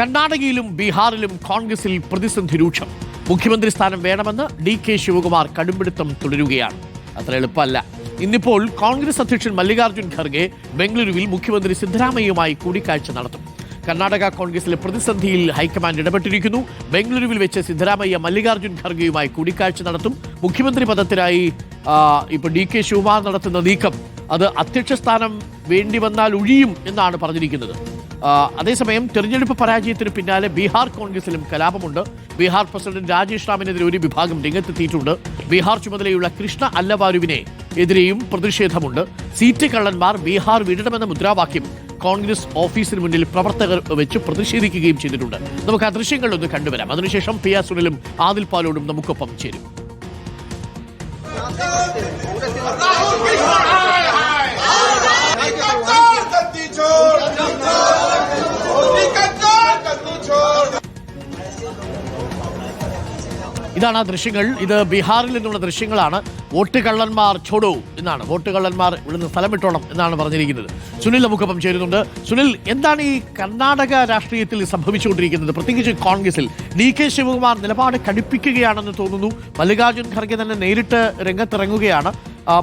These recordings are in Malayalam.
കർണാടകയിലും ബീഹാറിലും കോൺഗ്രസിൽ പ്രതിസന്ധി രൂക്ഷം. മുഖ്യമന്ത്രി സ്ഥാനം വേണമെന്ന് ഡി കെ ശിവകുമാർ കടുംപിടുത്തം തുടരുകയാണ്. അത്ര എളുപ്പമല്ല. ഇന്നിപ്പോൾ കോൺഗ്രസ് അധ്യക്ഷൻ മല്ലികാർജുൻ ഖർഗെ ബംഗളൂരുവിൽ മുഖ്യമന്ത്രി സിദ്ധരാമയ്യയുമായി കൂടിക്കാഴ്ച നടത്തും. കർണാടക കോൺഗ്രസിലെ പ്രതിസന്ധിയിൽ ഹൈക്കമാൻഡ് ഇടപെട്ടിരിക്കുന്നു. ബംഗളൂരുവിൽ വെച്ച് സിദ്ധരാമയ്യ മല്ലികാർജുൻ ഖർഗെയുമായി കൂടിക്കാഴ്ച നടത്തും. മുഖ്യമന്ത്രി പദത്തിനായി ഇപ്പോൾ ഡി കെ ശിവകുമാർ നടത്തുന്ന നീക്കം. അത് അധ്യക്ഷ സ്ഥാനം വേണ്ടി വന്നാൽ ഒഴിയും എന്നാണ് പറഞ്ഞിരിക്കുന്നത്. അതേസമയം തെരഞ്ഞെടുപ്പ് പരാജയത്തിന് പിന്നാലെ ബീഹാർ കോൺഗ്രസിലും കലാപമുണ്ട്. ബീഹാർ പ്രസിഡന്റ് രാജേഷ് റാമിനെതിരെ ഒരു വിഭാഗം രംഗത്തെത്തിയിട്ടുണ്ട്. ബീഹാർ ചുമതലയുള്ള കൃഷ്ണ അല്ലവാരുവിനെ എതിരെയും പ്രതിഷേധമുണ്ട്. സീറ്റ് കള്ളന്മാർ ബീഹാർ വിടണമെന്ന മുദ്രാവാക്യം കോൺഗ്രസ് ഓഫീസിന് മുന്നിൽ പ്രവർത്തകർ വെച്ച് പ്രതിഷേധിക്കുകയും ചെയ്തിട്ടുണ്ട്. നമുക്ക് ആ ദൃശ്യങ്ങളൊന്ന് കണ്ടുവരാം. അതിനുശേഷം പി ആർ സുനിലും ആദിൽ പാലോടും നമുക്കൊപ്പം ചേരും. ഇതാണ് ആ ദൃശ്യങ്ങൾ. ഇത് ബീഹാറിൽ നിന്നുള്ള ദൃശ്യങ്ങളാണ്. വോട്ട് കള്ളന്മാർ ചോടോ എന്നാണ്. വോട്ട് കള്ളന്മാർ ഇവിടുന്ന് സ്ഥലം വിട്ടോണം എന്നാണ് പറഞ്ഞിരിക്കുന്നത്. സുനിൽ നമുക്കൊപ്പം ചേരുന്നുണ്ട്. സുനിൽ എന്താണ് ഈ കർണാടക രാഷ്ട്രീയത്തിൽ സംഭവിച്ചുകൊണ്ടിരിക്കുന്നത്? പ്രത്യേകിച്ച് കോൺഗ്രസിൽ. ഡി കെ ശിവകുമാർ നിലപാട് കടുപ്പിക്കുകയാണെന്ന് തോന്നുന്നു. മല്ലികാർജുൻ ഖർഗെ തന്നെ നേരിട്ട് രംഗത്തിറങ്ങുകയാണ്.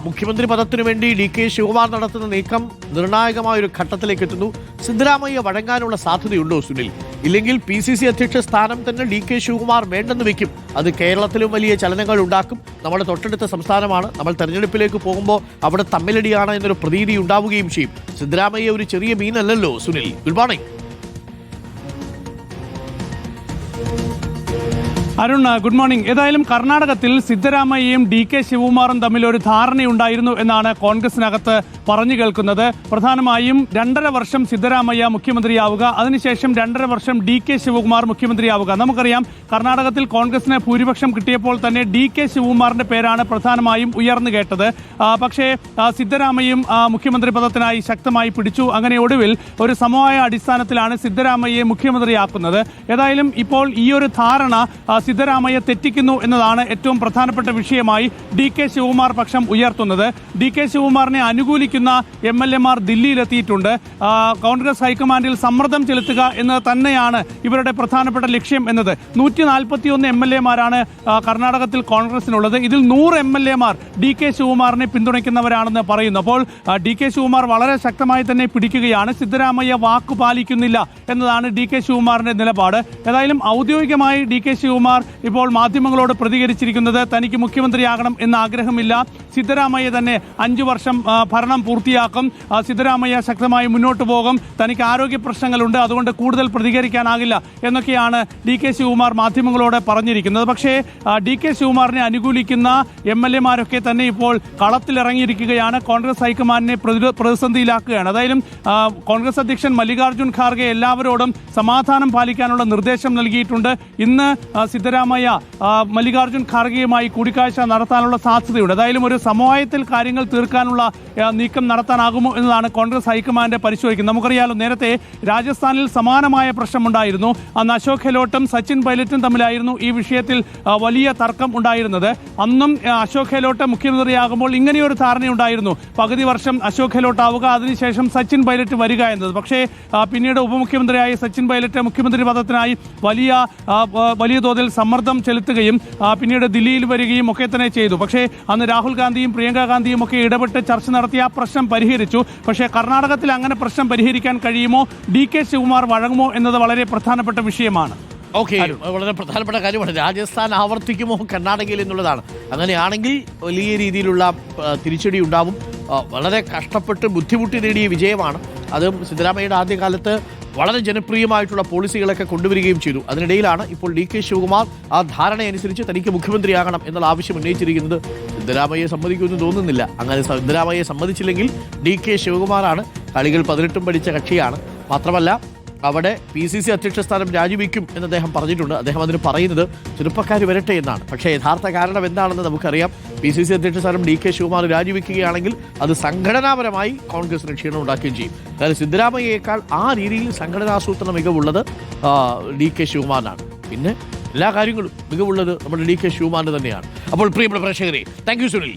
മുഖ്യമന്ത്രി പദത്തിനു വേണ്ടി ഡി കെ ശിവകുമാർ നടത്തുന്ന നീക്കം നിർണായകമായ ഒരു ഘട്ടത്തിലേക്ക് എത്തുന്നു. സിദ്ധരാമയ്യ വഴങ്ങാനുള്ള സാധ്യതയുണ്ടോ സുനിൽ? ഇല്ലെങ്കിൽ പി സി സി അധ്യക്ഷ സ്ഥാനം തന്നെ ഡി കെ ശിവകുമാർ വേണ്ടെന്ന് വെക്കും. അത് കേരളത്തിലും വലിയ ചലനങ്ങൾ ഉണ്ടാക്കും. നമ്മുടെ തൊട്ടടുത്ത സംസ്ഥാനമാണ്. നമ്മൾ തെരഞ്ഞെടുപ്പിലേക്ക് പോകുമ്പോൾ അവിടെ തമ്മിലടിയാണ് എന്നൊരു പ്രതീതി ഉണ്ടാവുകയും ചെയ്യും. സിദ്ധരാമയ്യ ഒരു ചെറിയ മീനല്ലല്ലോ Sunil? Good morning. Arun good morning ഏതായാലും കർണാടകത്തിൽ സിദ്ധരാമയ്യയും ഡി കെ ശിവകുമാറും തമ്മിൽ ഒരു ധാരണയുണ്ടായിരുന്നു എന്നാണ് കോൺഗ്രസിനകത്ത് പറഞ്ഞു കേൾക്കുന്നത്. പ്രധാനമായും രണ്ടര വർഷം സിദ്ധരാമയ്യ മുഖ്യമന്ത്രിയാവുക അതിനുശേഷം രണ്ടര വർഷം ഡി കെ ശിവകുമാർ മുഖ്യമന്ത്രിയാവുക. നമുക്കറിയാം കർണാടകത്തിൽ കോൺഗ്രസിന് ഭൂരിപക്ഷം കിട്ടിയപ്പോൾ തന്നെ ഡി കെ ശിവകുമാറിന്റെ പേരാണ് പ്രധാനമായും ഉയർന്നു കേട്ടത്. പക്ഷേ സിദ്ധരാമയ്യയും മുഖ്യമന്ത്രി പദത്തിനായി ശക്തമായി പിടിച്ചു. അങ്ങനെ ഒടുവിൽ ഒരു സമവായ അടിസ്ഥാനത്തിലാണ് സിദ്ധരാമയ്യയെ മുഖ്യമന്ത്രിയാക്കുന്നത്. ഏതായാലും ഇപ്പോൾ ഈ ഒരു ധാരണ സിദ്ധരാമയ്യ തെറ്റിക്കുന്നു എന്നതാണ് ഏറ്റവും പ്രധാനപ്പെട്ട വിഷയമായി ഡി കെ ശിവകുമാർ പക്ഷം ഉയർത്തുന്നത്. ഡി കെ ശിവകുമാറിനെ അനുകൂലിക്കുന്ന എം എൽ എമാർ ദില്ലിയിലെത്തിയിട്ടുണ്ട്. കോൺഗ്രസ് ഹൈക്കമാൻഡിൽ സമ്മർദ്ദം ചെലുത്തുക എന്നത് തന്നെയാണ് ഇവരുടെ പ്രധാനപ്പെട്ട ലക്ഷ്യം എന്നത്. നൂറ്റി നാൽപ്പത്തിയൊന്ന് എം എൽ എമാരാണ് കർണാടകത്തിൽ കോൺഗ്രസിനുള്ളത്. ഇതിൽ നൂറ് എം എൽ എമാർ ഡി കെ ശിവകുമാറിനെ പിന്തുണയ്ക്കുന്നവരാണെന്ന് പറയുന്നു. അപ്പോൾ ഡി കെ ശിവകുമാർ വളരെ ശക്തമായി തന്നെ പിടിക്കുകയാണ്. സിദ്ധരാമയ്യ വാക്കു പാലിക്കുന്നില്ല എന്നതാണ് ഡി കെ ശിവകുമാറിന്റെ നിലപാട്. ഏതായാലും ഔദ്യോഗികമായി ഡി കെ ശിവകുമാർ ഇപ്പോൾ മാധ്യമങ്ങളോട് പ്രതികരിച്ചിരിക്കുന്നത് തനിക്ക് മുഖ്യമന്ത്രിയാകണം എന്ന ആഗ്രഹമില്ല. സിദ്ധരാമയ്യ തന്നെ അഞ്ചു വർഷം ഭരണം പൂർത്തിയാക്കും. സിദ്ധരാമയ്യ ശക്തമായി മുന്നോട്ട് പോകും. തനിക്ക് ആരോഗ്യ പ്രശ്നങ്ങളുണ്ട്. അതുകൊണ്ട് കൂടുതൽ പ്രതികരിക്കാനാകില്ല എന്നൊക്കെയാണ് ഡി കെ ശിവകുമാർ മാധ്യമങ്ങളോട് പറഞ്ഞിരിക്കുന്നത്. പക്ഷേ ഡി കെ ശിവകുമാറിനെ അനുകൂലിക്കുന്ന എം എൽ എമാരൊക്കെ തന്നെ ഇപ്പോൾ കളത്തിലിറങ്ങിയിരിക്കുകയാണ്. കോൺഗ്രസ് ഹൈക്കമാൻഡിനെ പ്രതിസന്ധിയിലാക്കുകയാണ്. അതായാലും കോൺഗ്രസ് അധ്യക്ഷൻ മല്ലികാർജുൻ ഖാർഗെ എല്ലാവരോടും സമാധാനം പാലിക്കാനുള്ള നിർദ്ദേശം നൽകിയിട്ടുണ്ട്. ഇന്ന് ആ, സിദ്ധരാമയ്യ മല്ലികാർജുൻ ഖാർഗെയുമായി കൂടിക്കാഴ്ച നടത്താനുള്ള സാധ്യതയുണ്ട്. ഏതായാലും ഒരു സമവായത്തിൽ കാര്യങ്ങൾ തീർക്കാനുള്ള നീക്കം നടത്താനാകുമോ എന്നതാണ് കോൺഗ്രസ് ഹൈക്കമാൻഡ് പരിശോധിക്കുന്നത്. നമുക്കറിയാലോ നേരത്തെ രാജസ്ഥാനിൽ സമാനമായ പ്രശ്നമുണ്ടായിരുന്നു. അന്ന് അശോക് ഗെഹ്ലോട്ടും സച്ചിൻ പൈലറ്റും തമ്മിലായിരുന്നു ഈ വിഷയത്തിൽ വലിയ തർക്കം ഉണ്ടായിരുന്നത്. അന്നും അശോക് ഗെഹ്ലോട്ട് മുഖ്യമന്ത്രിയാകുമ്പോൾ ഇങ്ങനെയൊരു ധാരണയുണ്ടായിരുന്നു. പകുതി വർഷം അശോക് ഗെഹ്ലോട്ട് ആവുക അതിനുശേഷം സച്ചിൻ പൈലറ്റ് വരിക എന്നത്. പക്ഷേ പിന്നീട് ഉപമുഖ്യമന്ത്രിയായി സച്ചിൻ പൈലറ്റ് മുഖ്യമന്ത്രി പദത്തിനായി വലിയ വലിയ തോതിൽ സമ്മർദ്ദം ചെലുത്തുകയും പിന്നീട് ദില്ലിയിൽ വരികയും ഒക്കെ തന്നെ ചെയ്തു. പക്ഷേ അന്ന് രാഹുൽ ഗാന്ധിയും പ്രിയങ്ക ഗാന്ധിയും ഒക്കെ ഇടപെട്ട് ചർച്ച നടത്തി ആ പ്രശ്നം പരിഹരിച്ചു. പക്ഷേ കർണാടകത്തിൽ അങ്ങനെ പ്രശ്നം പരിഹരിക്കാൻ കഴിയുമോ? ഡി കെ ശിവകുമാർ വഴങ്ങുമോ എന്നത് വളരെ പ്രധാനപ്പെട്ട വിഷയമാണ്. ഓക്കെ വളരെ പ്രധാനപ്പെട്ട കാര്യമാണ്. രാജസ്ഥാൻ ആവർത്തിക്കുമോ കർണാടകയിൽ എന്നുള്ളതാണ്. അങ്ങനെയാണെങ്കിൽ വലിയ രീതിയിലുള്ള തിരിച്ചടി ഉണ്ടാവും. വളരെ കഷ്ടപ്പെട്ട് ബുദ്ധിമുട്ടി നേടിയ വിജയമാണ്. അതും സിദ്ധരാമയ്യയുടെ ആദ്യകാലത്ത് വളരെ ജനപ്രിയമായിട്ടുള്ള പോളിസികളൊക്കെ കൊണ്ടുവരികയും ചെയ്തു. അതിനിടയിലാണ് ഇപ്പോൾ ഡി കെ ശിവകുമാർ ആ ധാരണയനുസരിച്ച് തനിക്ക് മുഖ്യമന്ത്രിയാകണം എന്നുള്ള ആവശ്യം ഉന്നയിച്ചിരിക്കുന്നത്. സിദ്ധരാമയ്യെ സമ്മതിക്കുമെന്ന് തോന്നുന്നില്ല. അങ്ങനെ സിദ്ധരാമയ്യെ സമ്മതിച്ചില്ലെങ്കിൽ ഡി കെ ശിവകുമാറാണ് കളികൾ പതിനെട്ടും പഠിച്ച കക്ഷിയാണ്. മാത്രമല്ല അവിടെ പി സി സി അധ്യക്ഷ സ്ഥാനം രാജിവെക്കും എന്ന് അദ്ദേഹം പറഞ്ഞിട്ടുണ്ട്. അദ്ദേഹം അതിന് പറയുന്നത് ചെറുപ്പക്കാർ വരട്ടെ എന്നാണ്. പക്ഷേ യഥാർത്ഥ കാരണം എന്താണെന്ന് നമുക്കറിയാം. പി സി സി അധ്യക്ഷ സ്ഥാനം ഡി കെ ശിവകുമാർ രാജിവെക്കുകയാണെങ്കിൽ അത് സംഘടനാപരമായി കോൺഗ്രസിന് ക്ഷീണം ഉണ്ടാക്കുകയും ചെയ്യും. അതായത് സിദ്ധരാമയ്യേക്കാൾ ആ രീതിയിൽ സംഘടനാസൂത്രണ മികവുള്ളത് ഡി കെ ശിവകുമാറിനാണ്. പിന്നെ എല്ലാ കാര്യങ്ങളും മികവുള്ളത് നമ്മുടെ ഡി കെ ശിവകുമാറിന് തന്നെയാണ്. അപ്പോൾ പ്രിയപ്പെട്ട പ്രേക്ഷകരെ താങ്ക് യു സുനിൽ